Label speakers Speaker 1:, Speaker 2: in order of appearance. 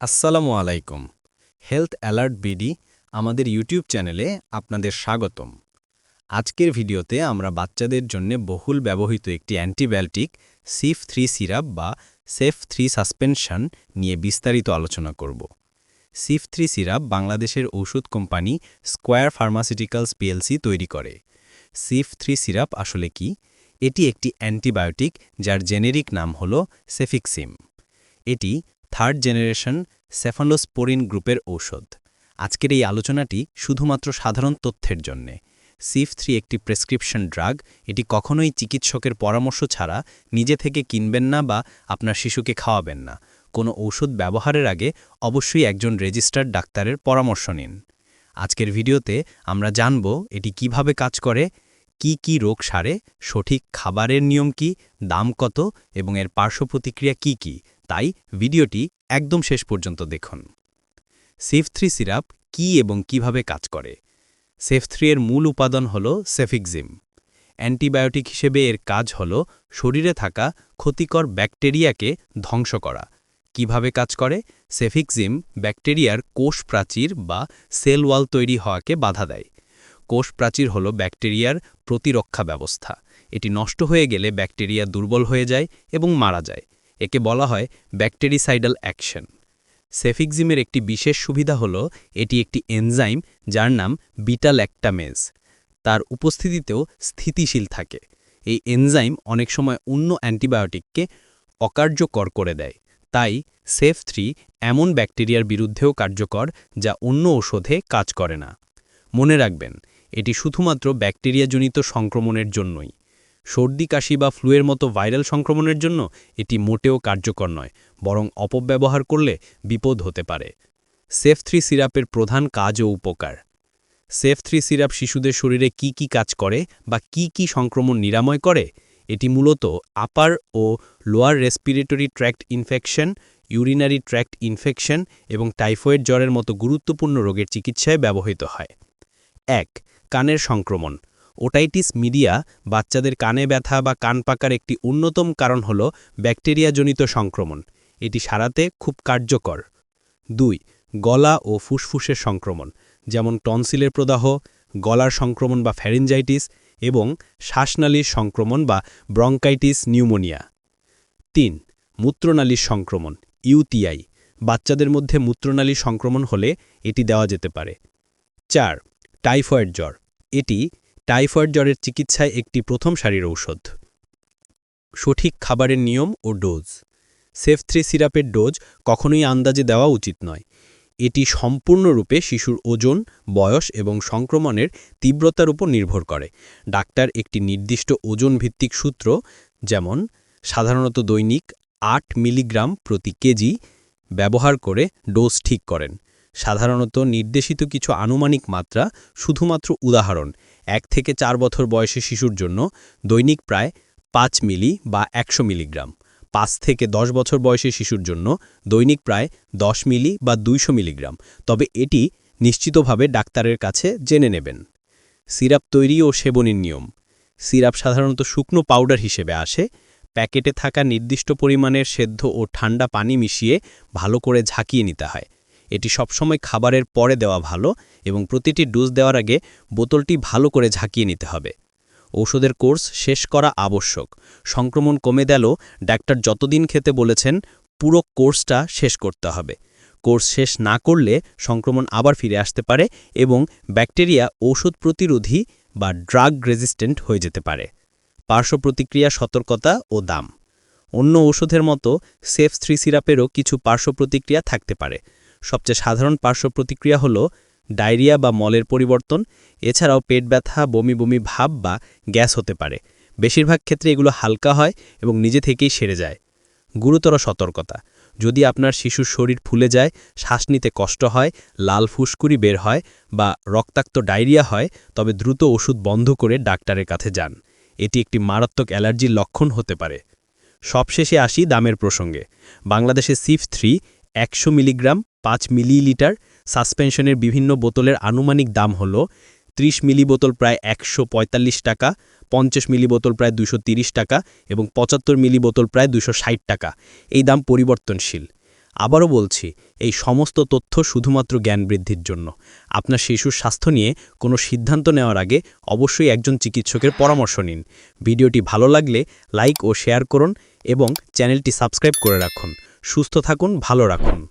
Speaker 1: আসসালামু আলাইকুম। Health alert BD আমাদের ইউটিউব চ্যানেলে আপনাদের স্বাগতম। আজকের ভিডিওতে আমরা বাচ্চাদের জন্য বহুল ব্যবহৃত একটি অ্যান্টিবায়োটিক সিফ থ্রি সিরাপ বা সেফ থ্রি সাসপেনশন নিয়ে বিস্তারিত আলোচনা করব। সিফ থ্রি সিরাপ বাংলাদেশের ঔষধ কোম্পানি স্কোয়ার ফার্মাসিউটিক্যালস পিএলসি তৈরি করে। সিফ থ্রি সিরাপ আসলে কি? এটি একটি অ্যান্টিবায়োটিক যার জেনেরিক নাম হল সেফিক্সিম। এটি থার্ড জেনারেশন সেফালোস্পোরিন গ্রুপের ঔষধ। আজকের এই আলোচনাটি শুধুমাত্র সাধারণ তথ্যের জন্যে। সিফ থ্রি একটি প্রেসক্রিপশন ড্রাগ, এটি কখনোই চিকিৎসকের পরামর্শ ছাড়া নিজে থেকে কিনবেন না বা আপনার শিশুকে খাওয়াবেন না। কোনো ঔষধ ব্যবহারের আগে অবশ্যই একজন রেজিস্টার্ড ডাক্তারের পরামর্শ নিন। আজকের ভিডিওতে আমরা জানব এটি কীভাবে কাজ করে, কি কি রোগ সারে, সঠিক খাবারের নিয়ম কি, দাম কত এবং এর পার্শ্ব প্রতিক্রিয়া কী কি তাই ভিডিওটি একদম শেষ পর্যন্ত দেখুন। সেফ থ্রি সিরাপ কি এবং কীভাবে কাজ করে? সেফ থ্রি এর মূল উপাদান হল সেফিক্সিম। অ্যান্টিবায়োটিক হিসেবে এর কাজ হল শরীরে থাকা ক্ষতিকর ব্যাকটেরিয়াকে ধ্বংস করা। কীভাবে কাজ করে? সেফিক্সিম ব্যাকটেরিয়ার কোষ প্রাচীর বা সেল ওয়াল তৈরি হওয়াকে বাধা দেয়। কোষ প্রাচীর হল ব্যাকটেরিয়ার প্রতিরক্ষা ব্যবস্থা। এটি নষ্ট হয়ে গেলে ব্যাকটেরিয়া দুর্বল হয়ে যায় এবং মারা যায়। একে বলা হয় ব্যাকটেরিসাইডাল অ্যাকশন। সেফিক্সিমের একটি বিশেষ সুবিধা হল এটি একটি এনজাইম যার নাম বিটাল্যাক্টামেজ। তার উপস্থিতিতেও স্থিতিশীল থাকে। এই এনজাইম অনেক সময় অন্য অ্যান্টিবায়োটিককে অকার্যকর করে দেয়। তাই সেফ থ্রি এমন ব্যাকটেরিয়ার বিরুদ্ধেও কার্যকর যা অন্য ওষুধে কাজ করে না। মনে রাখবেন, এটি শুধুমাত্র ব্যাকটেরিয়াজনিত সংক্রমণের জন্যই। সর্দি, কাশি বা ফ্লুয়ের মতো ভাইরাল সংক্রমণের জন্য এটি মোটেও কার্যকর নয়, বরং অপব্যবহার করলে বিপদ হতে পারে। সেফ থ্রি সিরাপের প্রধান কাজ ও উপকার। সেফ থ্রি সিরাপ শিশুদের শরীরে কি কি কাজ করে বা কি কি সংক্রমণ নিরাময় করে, এটি মূলত আপার ও lower respiratory tract infection, urinary tract infection এবং টাইফয়েড জ্বরের মতো গুরুত্বপূর্ণ রোগের চিকিৎসায় ব্যবহৃত হয়। এক, কানের সংক্রমণ। ওটাইটিস মিডিয়া বাচ্চাদের কানে ব্যথা বা কান পাকার একটি অন্যতম কারণ হল ব্যাকটেরিয়াজনিত সংক্রমণ। এটি সারাতে খুব কার্যকর। দুই, গলা ও ফুসফুসের সংক্রমণ, যেমন টনসিলের প্রদাহ, গলার সংক্রমণ বা ফ্যারিনজাইটিস এবং শ্বাসনালীর সংক্রমণ বা ব্রঙ্কাইটিস, নিউমোনিয়া। তিন, মূত্রনালীর সংক্রমণ, ইউটিআই, বাচ্চাদের মধ্যে মূত্রনালীর সংক্রমণ হলে এটি দেওয়া যেতে পারে। চার, টাইফয়েড জ্বর, এটি টাইফয়েড জ্বরের চিকিৎসায় একটি প্রথম সারির ঔষধ। সঠিক খাবারের নিয়ম ও ডোজ। সেফ থ্রি সিরাপের ডোজ কখনোই আন্দাজে দেওয়া উচিত নয়। এটি সম্পূর্ণরূপে শিশুর ওজন, বয়স এবং সংক্রমণের তীব্রতার উপর নির্ভর করে। ডাক্তার একটি নির্দিষ্ট ওজন ভিত্তিক সূত্র, যেমন সাধারণত দৈনিক আট মিলিগ্রাম প্রতি কেজি, ব্যবহার করে ডোজ ঠিক করেন। সাধারণত নির্দেশিত কিছু আনুমানিক মাত্রা, শুধুমাত্র উদাহরণ এক থেকে চার বছর বয়সী শিশুর জন্য দৈনিক প্রায় পাঁচ মিলি বা একশো মিলিগ্রাম। পাঁচ থেকে দশ বছর বয়সী শিশুর জন্য দৈনিক প্রায় দশ মিলি বা দুইশো মিলিগ্রাম। তবে এটি নিশ্চিতভাবে ডাক্তারের কাছে জেনে নেবেন। সিরাপ তৈরি ও সেবনের নিয়ম। সিরাপ সাধারণত শুকনো পাউডার হিসেবে আসে। প্যাকেটে থাকা নির্দিষ্ট পরিমাণের সেদ্ধ ও ঠান্ডা পানি মিশিয়ে ভালো করে ঝাঁকিয়ে নিতে হয়। এটি সবসময় খাবারের পরে দেওয়া ভালো এবং প্রতিটি ডোজ দেওয়ার আগে বোতলটি ভালো করে ঝাঁকিয়ে নিতে হবে। ঔষধের কোর্স শেষ করা আবশ্যক। সংক্রমণ কমে গেল ডাক্তার যতদিন খেতে বলেছেন, পুরো কোর্সটা শেষ করতে হবে। কোর্স শেষ না করলে সংক্রমণ আবার ফিরে আসতে পারে এবং ব্যাকটেরিয়া ঔষধ প্রতিরোধী বা ড্রাগ রেজিস্ট্যান্ট হয়ে যেতে পারে। পার্শ্ব প্রতিক্রিয়া, সতর্কতা ও দাম। অন্য ঔষধের মতো সেফ থ্রি সিরাপেরও কিছু পার্শ্ব প্রতিক্রিয়া থাকতে পারে। সবচেয়ে সাধারণ পার্শ্ব প্রতিক্রিয়া হল ডায়রিয়া বা মলের পরিবর্তন, এছাড়াও পেট ব্যথা, বমি বমি ভাব বা গ্যাস হতে পারে। বেশিরভাগ ক্ষেত্রে এগুলো হালকা হয় এবং নিজে থেকেই সেরে যায়। গুরুতর সতর্কতা, যদি আপনার শিশুর শরীর ফুলে যায়, শ্বাস নিতে কষ্ট হয়, লাল ফুসকুরি বের হয় বা রক্তাক্ত ডায়রিয়া হয়, তবে দ্রুত ওষুধ বন্ধ করে ডাক্তারের কাছে যান। এটি একটি মারাত্মক অ্যালার্জির লক্ষণ হতে পারে। সবশেষে আসি দামের প্রসঙ্গে। বাংলাদেশে সিফ থ্রি একশো মিলিগ্রাম, পাঁচ মিলিলিটার সাসপেনশনের বিভিন্ন বোতলের আনুমানিক দাম হল ৩০ মিলি বোতল প্রায় একশো পঁয়তাল্লিশ টাকা, পঞ্চাশ মিলি বোতল প্রায় দুশো টাকা এবং পঁচাত্তর মিলি বোতল প্রায় দুশো টাকা। এই দাম পরিবর্তনশীল। আবারও বলছি, এই সমস্ত তথ্য শুধুমাত্র জ্ঞান বৃদ্ধির জন্য। আপনার শিশুর স্বাস্থ্য নিয়ে কোনো সিদ্ধান্ত নেওয়ার আগে অবশ্যই একজন চিকিৎসকের পরামর্শ নিন। ভিডিওটি ভালো লাগলে লাইক ও শেয়ার করুন এবং চ্যানেলটি সাবস্ক্রাইব করে রাখুন। সুস্থ থাকুন ভালো রাখুন।